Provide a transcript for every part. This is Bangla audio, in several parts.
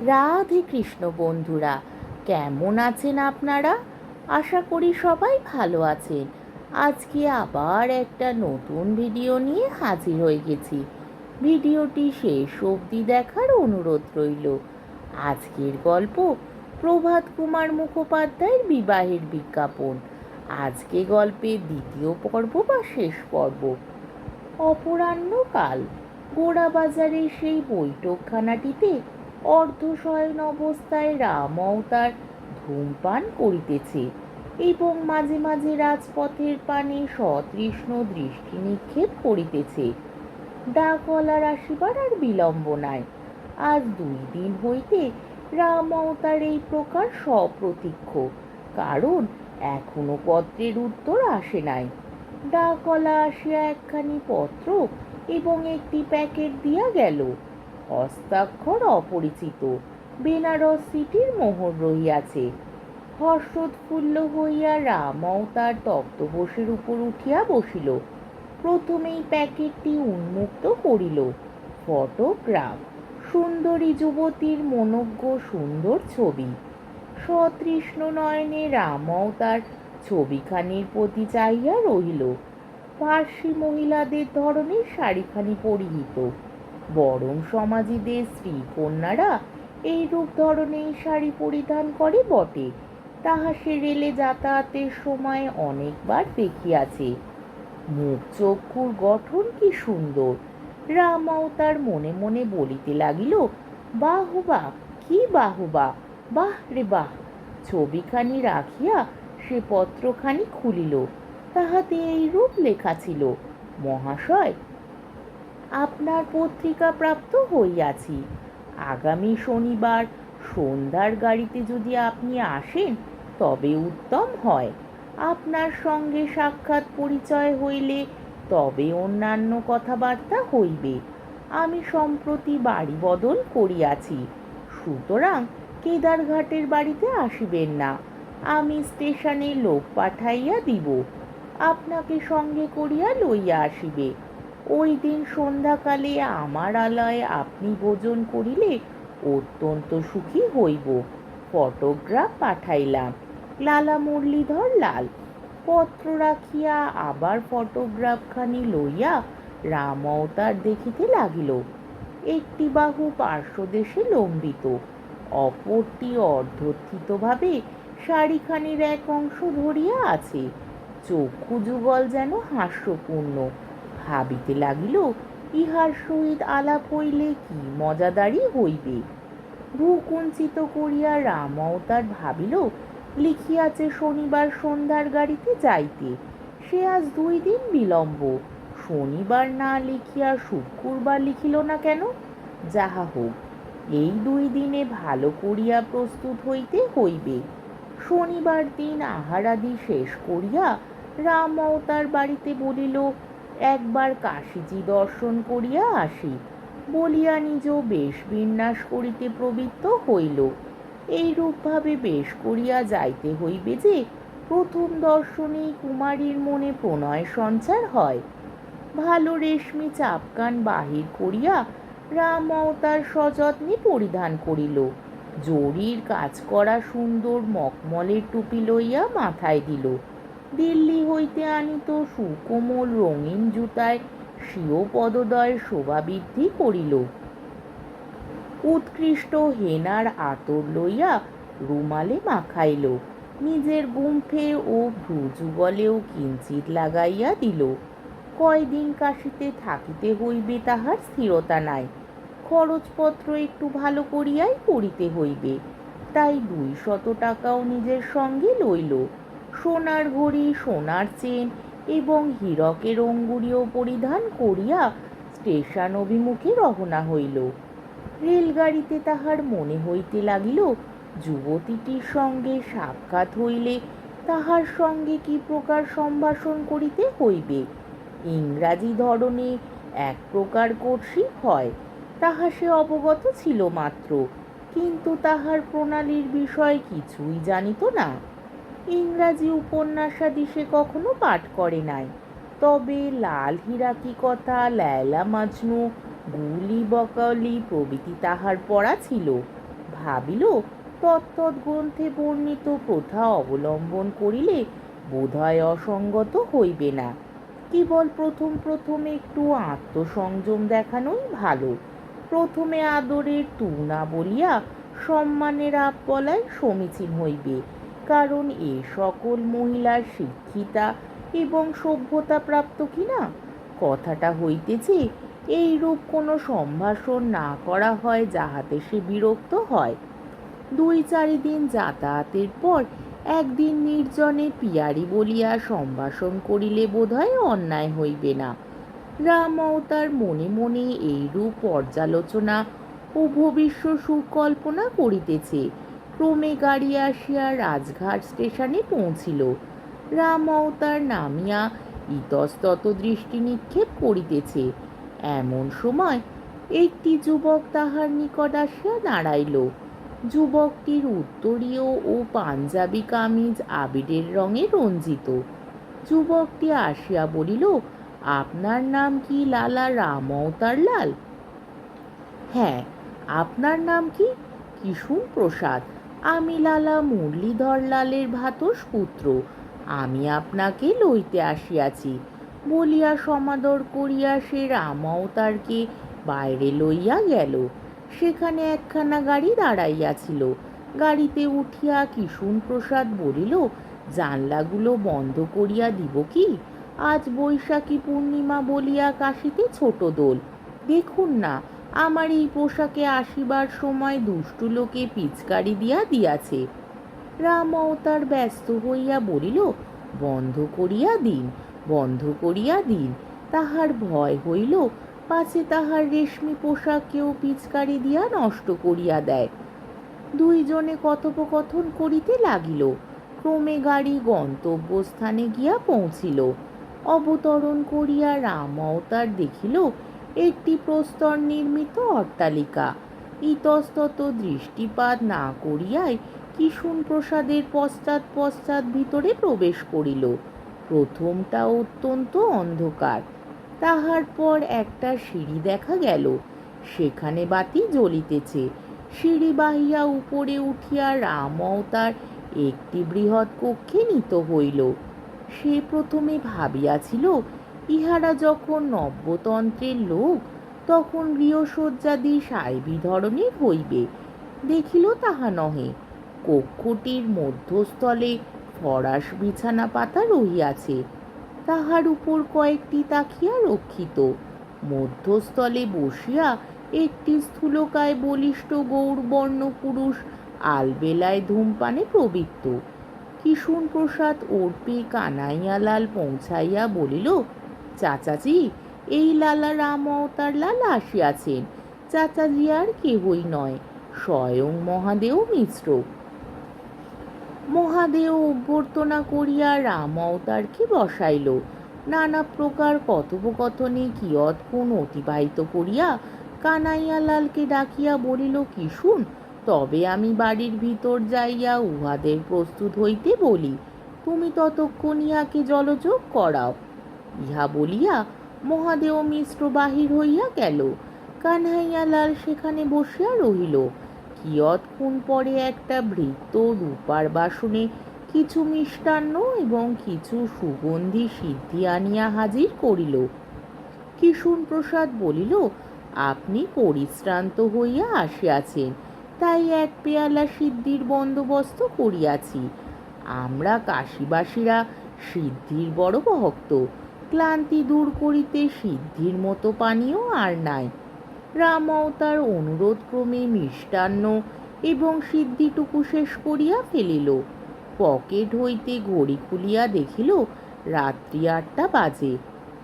রাধে কৃষ্ণ বন্ধুরা, কেমন আছেন আপনারা? আশা করি সবাই ভালো আছেন। আজকে আবার একটা নতুন ভিডিও নিয়ে হাজির হয়ে গেছি। ভিডিওটি শেষ অবধি দেখার অনুরোধ রইল। আজকের গল্প প্রভাত কুমার মুখোপাধ্যায়ের বিবাহের বিজ্ঞাপন। আজকে গল্পের দ্বিতীয় পর্ব বা শেষ পর্ব। অপরাহ্নকাল, গোড়াবাজারে সেই বৈঠকখানাটিতে অর্ধশয়ন অবস্থায় রাম অবতার ধূমপান করিতেছে এবং মাঝে মাঝে রাজপথের পানে সতৃষ্ণ দৃষ্টি নিক্ষেপ করিতেছে। ডাকওয়ালার আসিবার আর বিলম্ব নাই। আজ দুই দিন হইতে রাম অবতার এই প্রকার সপ্রতীক্ষ, কারণ এখনও পত্রের উত্তর আসে নাই। ডাকওয়ালা আসিয়া একখানি পত্র এবং একটি প্যাকেট দিয়া গেল। হস্তাক্ষর অপরিচিত। বেনারস সিটির মোহর রহিয়াছে। হর্ষোৎফুল্ল হইয়া রামও তার তক্তপোষের উপর উঠিয়া বসিল। প্রথমেই প্যাকেটটি উন্মুক্ত করিল। ফটোগ্রাফ, সুন্দরী যুবতীর মনজ্ঞ সুন্দর ছবি। সতৃষ্ণ নয়নে রামও তার ছবিখানির প্রতি চাহিয়া রহিল। পার্সি মহিলাদের ধরনের শাড়িখানি পরিহিত। বরং সমাজীদের স্ত্রী কন্যারা এইরূপ ধরনের শাড়ি পরিধান করে বটে। তাহা সে রেলে যাতায়াতের সময় অনেকবার দেখিয়াছে। মুখ চক্ষুর গঠন কি সুন্দর। রামাও তার মনে মনে বলিতে লাগিল বাহ বাহ কি বাহ বাহ বাহ রে বাহ! ছবিখানি রাখিয়া সে পত্রখানি খুলিল। তাহাতে এইরূপ লেখা ছিল, মহাশয় আপনার পত্রিকা প্রাপ্ত হইয়াছি। আগামী শনিবার সন্ধ্যার গাড়িতে যদি আপনি আসেন, তবে উত্তম হয়। আপনার সঙ্গে সাক্ষাৎ পরিচয় হইলে তবে অন্যান্য কথাবার্তা হইবে। আমি সম্প্রতি বাড়ি বদল করিয়াছি। সুতরাং কেদারঘাটের বাড়িতে আসিবেন না। আমি স্টেশনে লোক পাঠাইয়া দিব। আপনাকে সঙ্গে করিয়া লইয়া আসিবে। ওই দিন সন্ধ্যাকালে আমার আলয়ে আপনি ভোজন করিলে অত্যন্ত সুখী হইব। ফটোগ্রাফ পাঠাইলাম। লালা মুরলীধর লাল, পত্র রাখিয়া আবার ফটোগ্রাফখানি লইয়া রাম অবতার দেখিতে লাগিল। একটি বাহু পার্শ্বদেশে লম্বিত, অপরটি অর্ধথিতভাবে শাড়িখানির এক অংশ ধরিয়া আছে। চক্ষু যুগল যেন হাস্যপূর্ণ। ভাবিতে লাগিল, ইহার সহিত আলাপ হইলে কি মজাদারি হইবে? ভূকুঞ্চিত করিয়া রাম অবতার ভাবিল, লিখিয়াছে শনিবার সন্ধ্যার গাড়িতে যাইতে। সে আজ দুই দিন বিলম্ব, শনিবার না লিখিয়া শুক্রবার লিখিল না কেন? যাহা হোক, এই দুই দিনে ভালো করিয়া প্রস্তুত হইতে হইবে। শনিবার দিন আহারাদি শেষ করিয়া রাম অবতার বাড়িতে বলিল একবার কাশীজি দর্শন করিয়া আসি। বলিয়া নিজ বেশ বিন্যাস করিতে প্রবৃত্ত হইল। এইরূপভাবে বেশ করিয়া যাইতে হইবে যে, প্রথম দর্শনেই কুমারীর মনে প্রণয় সঞ্চার হয়। ভালো রেশমি চাপকান বাহির করিয়া রাম অবতার সযত্নে পরিধান করিল। জরির কাজ করা সুন্দর মকমলের টুপি লইয়া মাথায় দিল। দিল্লি হইতে আনিত সুকোমল রঙিন জুতায় স্বীয় পদদয় শোভাবৃদ্ধি করিল। উৎকৃষ্ট হেনার আতর লইয়া রুমালে মাখাইল। নিজের গুম্ফে ও ভ্রুযুগলেও কিঞ্চিত লাগাইয়া দিল। কয়দিন কাশিতে থাকিতে হইবে তাহার স্থিরতা নাই। খরচপত্র একটু ভালো করিয়াই করিতে হইবে। তাই দুই শত টাকাও নিজের সঙ্গে লইল। সোনার ঘড়ি, সোনার চেন এবং হীরকের অঙ্গুরীয় পরিধান করিয়া স্টেশন অভিমুখে রওনা হইল। রেলগাড়িতে তাহার মনে হইতে লাগিল, যুবতীটির সঙ্গে সাক্ষাৎ হইলে তাহার সঙ্গে কি প্রকার সম্ভাষণ করিতে হইবে? ইংরাজি ধরনে এক প্রকার কর্ষিক হয়, তাহা সে অবগত ছিল মাত্র, কিন্তু তাহার প্রণালীর বিষয় কিছুই জানিত না। ইংরাজি উপন্যাসাদি সে কখনো পাঠ করে নাই। তবে লাল হিরাকি কথা, ল্যালা মাজনু, গুলি বকালি প্রভৃতি তাহার পড়া ছিল। ভাবিল তত্তৎ গ্রন্থে বর্ণিত প্রথা অবলম্বন করিলে বোধহয় অসঙ্গত হইবে না। কেবল প্রথম প্রথম একটু আত্মসংযম দেখানোই ভালো। প্রথমে আদরের তুনা বলিয়া সম্মানের আপ বলাই সমীচীন হইবে। কারণ এ সকল মহিলার শিক্ষিতা এবং সভ্যতা প্রাপ্ত কিনা? কথাটা হইতেছে, এইরূপ কোনো সম্ভাষণ না করা হয় যাহাতে সে বিরক্ত হয়। দুই চারি দিন যাতায়াতের পর একদিন নির্জনে পিয়ারি বলিয়া সম্ভাষণ করিলে বোধহয় অন্যায় হইবে না। রামও তার মনে মনে এইরূপ পর্যালোচনা ও ভবিষ্য সুকল্পনা করিতেছে। ক্রমে গাড়ি আসিয়া রাজঘাট স্টেশনে পৌঁছিল। রাম অবতার নামিয়া ইতস্তত দৃষ্টি নিক্ষেপ করিতেছে। এমন সময় একটি যুবক তাহার নিকট আসিয়া দাঁড়াইল। যুবকটির উত্তরীয় ও পাঞ্জাবি কামিজ আবিরের রঙে রঞ্জিত। যুবকটি আসিয়া বলিল, আপনার নাম কি লালা রাম অবতার লাল? হ্যাঁ আপনার নাম কি? কিশুন প্রসাদ। আমি লালা মুরলীধর লালের ভাতস পুত্র। আমি আপনাকে লইতে আসিয়াছি। বলিয়া সমাদর করিয়া সে রামাওতারকে বাইরে লইয়া গেল। সেখানে একখানা গাড়ি দাঁড়াইয়াছিল। গাড়িতে উঠিয়া কিশুন প্রসাদ বলিল, জানলাগুলো বন্ধ করিয়া দিব কি? আজ বৈশাখী পূর্ণিমা বলিয়া কাশিতে ছোট দোল। দেখুন না আমার এই পোশাকে আসিবার সময় দুষ্টু লোকে পিচকারি দিয়া দিয়াছে। রাম অবতার ব্যস্ত হইয়া বলিল, বন্ধ করিয়া দিন, বন্ধ করিয়া দিন। তাহার ভয় হইল, পাছে তাহার রেশমি পোশাক কেউ পিচকারি দিয়া নষ্ট করিয়া দেয়। দুইজনে কথোপকথন করিতে লাগিল, ক্রমে গাড়ি গন্তব্যস্থানে গিয়া পৌঁছিল। অবতরণ করিয়া রাম অবতার দেখিল একটি প্রস্তর নির্মিত অট্টালিকা। ইতস্তত দৃষ্টিপাত না করিয়াই কিশুন প্রসাদের পশ্চাৎ পশ্চাৎ ভিতরে প্রবেশ করিল। প্রথমটা অত্যন্ত অন্ধকার। তাহার পর একটা সিঁড়ি দেখা গেল। সেখানে বাতি জ্বলিতেছে। সিঁড়ি বাহিয়া উপরে উঠিয়া রাম অবতার একটি বৃহৎ কক্ষে নিত হইল। সে প্রথমে ভাবিয়াছিল ইহারা যখন নব্যতন্ত্রের লোক, তখন গৃহসজ্জাদি সাইবি ধরনের হইবে, দেখিল তাহা নহে। কক্ষটির মধ্যস্থলে ফরাস বিছানা পাতা রহিয়াছে, তাহার উপর কয়েকটি তাকিয়া রক্ষিত। মধ্যস্থলে বসিয়া একটি স্থূলকায় বলিষ্ঠ গৌরবর্ণ পুরুষ আলবেলায় ধূমপানে প্রবৃত্ত। কিশুন প্রসাদ ওরপে কানাইয়ালাল পৌঁছাইয়া বলিল চাচাজি, এই লালা রাম অবতার লাল আসিয়াছেন। চাচাজি আর কেহই নয়, স্বয়ং মহাদেও মিশ্র। মহাদেও অভ্যর্থনা করিয়া রাম অবতারকে বসাইল। নানা প্রকার কথোপকথনে কিয়ৎক্ষণ অতিবাহিত করিয়া কানাইয়ালালকে ডাকিয়া বলিল কিশুন তবে আমি বাড়ির ভিতর যাইয়া উহাদের প্রস্তুত হইতে বলি। তুমি ততক্ষণ ইহাকে জলযোগ করাও। ইহা বলিয়া মহাদেও মিশ্র বাহির হইয়া গেল। কানহাইয়ালাল সেখানে বসিয়া রহিল। কিয়ৎক্ষণ পরে একটা বৃত্ত রূপার বাসনে কিছু মিষ্টান্ন এবং কিছু সুগন্ধি সিদ্ধি আনিয়া হাজির করিল। কিশুন প্রসাদ বলিল, আপনি পরিশ্রান্ত হইয়া আসিয়াছেন। তাই এক পেয়ালা সিদ্ধির বন্দোবস্ত করিয়াছি। আমরা কাশীবাসীরা সিদ্ধির বড় ভক্ত। ক্লান্তি দূর করিতে সিদ্ধির মতো পানীয় আর নাই। রাম অবতার অনুরোধ ক্রমে মিষ্টান্ন এবং সিদ্ধিটুকু শেষ করিয়া ফেলিল। পকেট হইতে ঘড়ি খুলিয়া দেখিল, রাত্রি আটটা বাজে।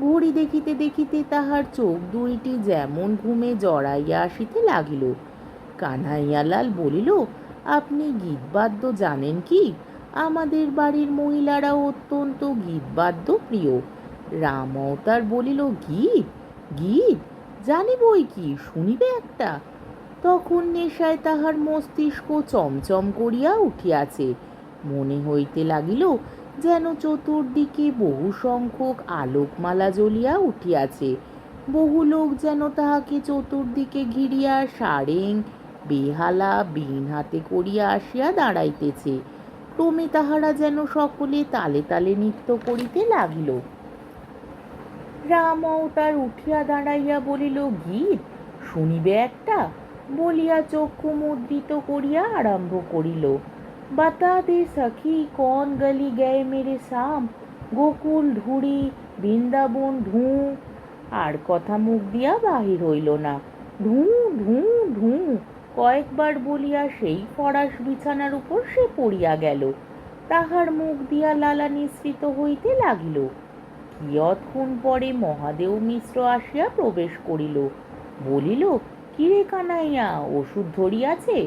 ঘড়ি দেখিতে দেখিতে তাহার চোখ দুইটি যেমন ঘুমে জড়াইয়া আসিতে লাগিল। কানাইয়ালাল বলিল, আপনি গীতবাদ্য জানেন কি? আমাদের বাড়ির মহিলারা অত্যন্ত গীতবাদ্য প্রিয়। রাম অবতার বলিল গীত গীত জানি বই কি, শুনিবে একটা? তখন নেশায় তাহার মস্তিষ্ক চমচম করিয়া উঠিয়াছে। মনে হইতে লাগিল যেন চতুর্দিকে বহু সংখ্যক আলোকমালা জ্বলিয়া উঠিয়াছে। বহু লোক যেন তাহাকে চতুর্দিকে ঘিরিয়া সারেং, বেহালা, বিন হাতে করিয়া আসিয়া দাঁড়াইতেছে। ক্রমে তাহারা যেন সকলে তালে তালে নৃত্য করিতে লাগিল। রামও তার উঠিয়া দাঁড়াইয়া বলিল গীত শুনিবে একটা? বলিয়া চক্ষু মুদ্রিত করিয়া আরম্ভ করিল। বাতা দে সখী, কন গলি গয়ে মেরে সাম? গোকুল ধুড়ি, বৃন্দাবন ঢু আর কথা মুখ দিয়া বাহির হইল না। ঢু ঢু ঢু কয়েকবার বলিয়া সেই ফরাস বিছানার উপর সে পড়িয়া গেল। তাহার মুখ দিয়া লালা নিঃসৃত হইতে লাগিল। কিয়ৎক্ষণ পরে মহাদেব মিশ্র আসিয়া প্রবেশ করিল। বলিল, কিরে কানাইয়া, ওষুধ ধরিয়াছে?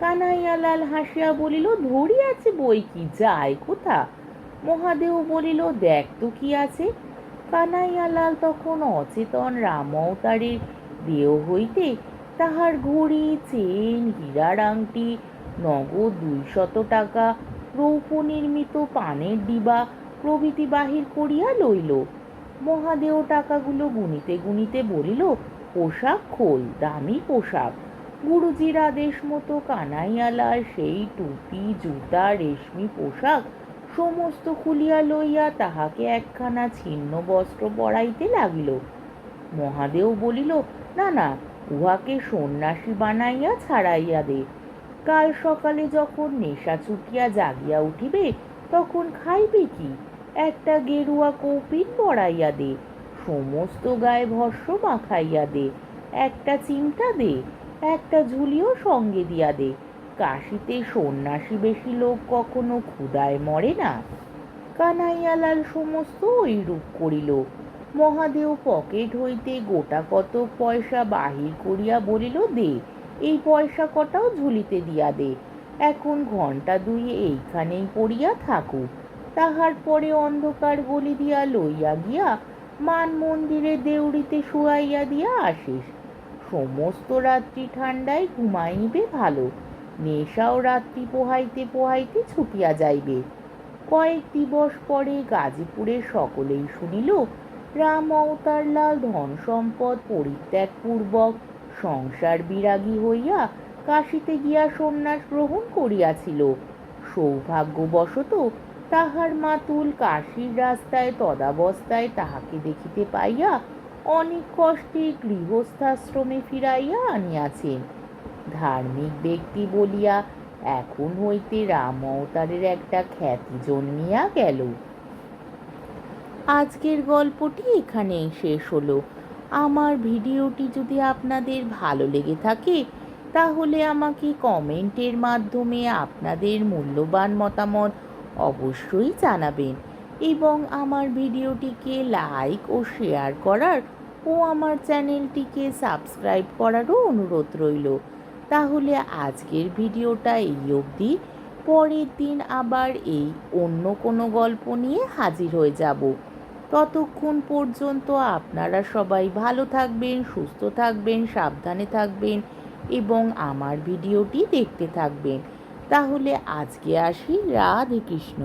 কানাইয়া লাল হাসিয়া বলিল, ধরিয়াছে বই কি, যায় কোথা? মহাদেব বলিল, দেখ তো কি আছে। কানাইয়া লাল তখন অচেতন রাম অবতারের দেহ হইতে তাহার ঘড়ি, চেন, হীরার আংটি, নগদ দুইশত টাকা, রৌপ্য নির্মিত পানের ডিবা প্রভৃতি বাহির করিয়া লইল। মহাদেব টাকাগুলো গুনিতে গুনিতে বলিল, পোশাক খোল, দামি পোশাক। গুরুজির আদেশ মতো কানাইয়ালাল সেই টুপি, জুতা, রেশমি পোশাক সমস্ত খুলিয়া লইয়া তাহাকে একখানা ছিন্ন বস্ত্র পরাইতে লাগিল। মহাদেব বলিল, না না, উহাকে সন্ন্যাসী বানাইয়া ছাড়াইয়া দে। কাল সকালে যখন নেশা ছুটিয়া জাগিয়া উঠিবে, তখন খাইবে কি? একটা গেরুয়া কৌপিন পরাইয়া দে, সমস্ত গায়ে ভস্য মাখাইয়া দে, একটা চিমটা দে, একটা ঝুলিও সঙ্গে দিয়া দে, কাশিতে সন্ন্যাসী বেশি লোক কখনো ক্ষুদায় মরে না। কানাইয়ালাল সমস্ত ওইরূপ করিল। মহাদেব পকেট হইতে গোটা কত পয়সা বাহির করিয়া বলিল, দে, এই পয়সা কটাও ঝুলিতে দিয়া দে। এখন ঘণ্টা দুই এইখানেই পড়িয়া থাকুক। তাহার পরে অন্ধকার গলি দিয়া লইয়া গিয়া মান মন্দিরে দেউড়িতে শুয়াইয়া দিয়া আসিস। সমস্ত রাত্রি ঠান্ডায় ঘুমাইবে ভালো, নেশাও রাত্রি পোহাইতে পোহাইতে ছুটিয়া যাইবে। কয়েক দিবস পরে গাজীপুরে সকলেই শুনিল, রাম অবতারলাল ধন সম্পদ পরিত্যাগপূর্বক সংসার বিরাগী হইয়া কাশিতে গিয়া সন্ন্যাস গ্রহণ করিয়াছিল। সৌভাগ্যবশত তাহার মাতুল কাশির রাস্তায়, তদাবস্থায় তাহাকে দেখিতে পাইয়া অনেক কষ্টে গৃহস্থাশ্রমে ফিরাইয়া আনিয়াছেন। ধার্মিক ব্যক্তি বলিয়া, এখন হইতে রাম অবতারের একটা খ্যাতি জন্মিয়া গেল। আজকের গল্পটি এখানেই শেষ হলো। আমার ভিডিওটি যদি আপনাদের ভালো লেগে থাকে, তাহলে আমাকে কমেন্টের মাধ্যমে আপনাদের মূল্যবান মতামত অবশ্যই জানাবেন এবং আমার ভিডিওটিকে লাইক ও শেয়ার করার ও আমার চ্যানেলটিকে সাবস্ক্রাইব করারও অনুরোধ রইল। তাহলে আজকের ভিডিওটা এই অবধি। পরের দিন আবার এই অন্য কোনো গল্প নিয়ে হাজির হয়ে যাব। ততক্ষণ পর্যন্ত আপনারা সবাই ভালো থাকবেন, সুস্থ থাকবেন, সাবধানে থাকবেন এবং আমার ভিডিওটি দেখতে থাকবেন। তাহলে আজকে আসি রাধে কৃষ্ণ।